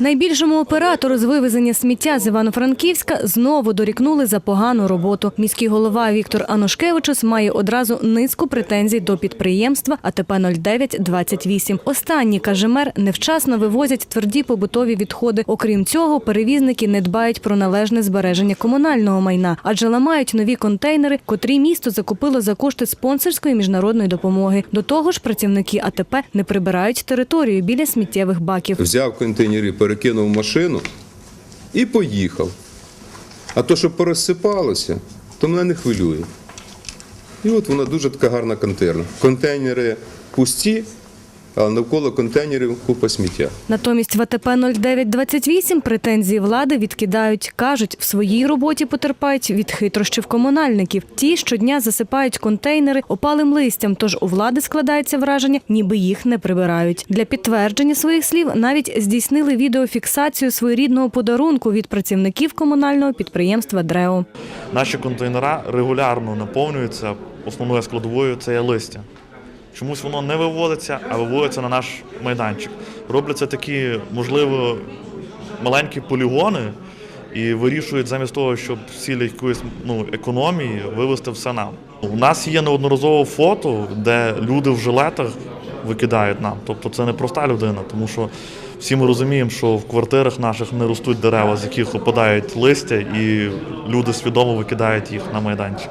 Найбільшому оператору з вивезення сміття з Івано-Франківська знову дорікнули за погану роботу. Міський голова Віктор Анушкевичус має одразу низку претензій до підприємства АТП 0928. Останні, каже мер, невчасно вивозять тверді побутові відходи. Окрім цього, перевізники не дбають про належне збереження комунального майна, адже ламають нові контейнери, котрі місто закупило за кошти спонсорської міжнародної допомоги. До того ж, працівники АТП не прибирають територію біля сміттєвих баків. Взяв контейнери, перекинув машину і поїхав. А то, що порозсипалося, то мене не хвилює. І от вона дуже така гарна контейнер. Контейнери пусті, але навколо контейнерів купа сміття. Натомість в АТП 0928 претензії влади відкидають. Кажуть, в своїй роботі потерпають від хитрощів комунальників. Ті щодня засипають контейнери опалим листям, тож у влади складається враження, ніби їх не прибирають. Для підтвердження своїх слів навіть здійснили відеофіксацію своєрідного подарунку від працівників комунального підприємства ДРЕО. Наші контейнера регулярно наповнюються основною складовою це є листя. Чомусь воно не виводиться, а виводиться на наш майданчик. Робляться такі, можливо, маленькі полігони і вирішують замість того, щоб цілі якоїсь ну, економії вивезти все нам. У нас є неодноразово фото, де люди в жилетах викидають нам. Тобто це не проста людина, тому що всі ми розуміємо, що в квартирах наших не ростуть дерева, з яких опадають листя, і люди свідомо викидають їх на майданчик.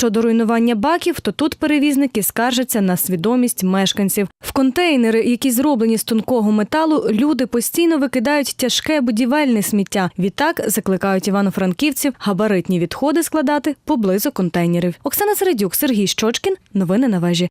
Щодо руйнування баків, то тут перевізники скаржаться на свідомість мешканців. В контейнери, які зроблені з тонкого металу, люди постійно викидають тяжке будівельне сміття. Відтак закликають івано-франківців габаритні відходи складати поблизу контейнерів. Оксана Середюк, Сергій Щочкін. Новини на вежі.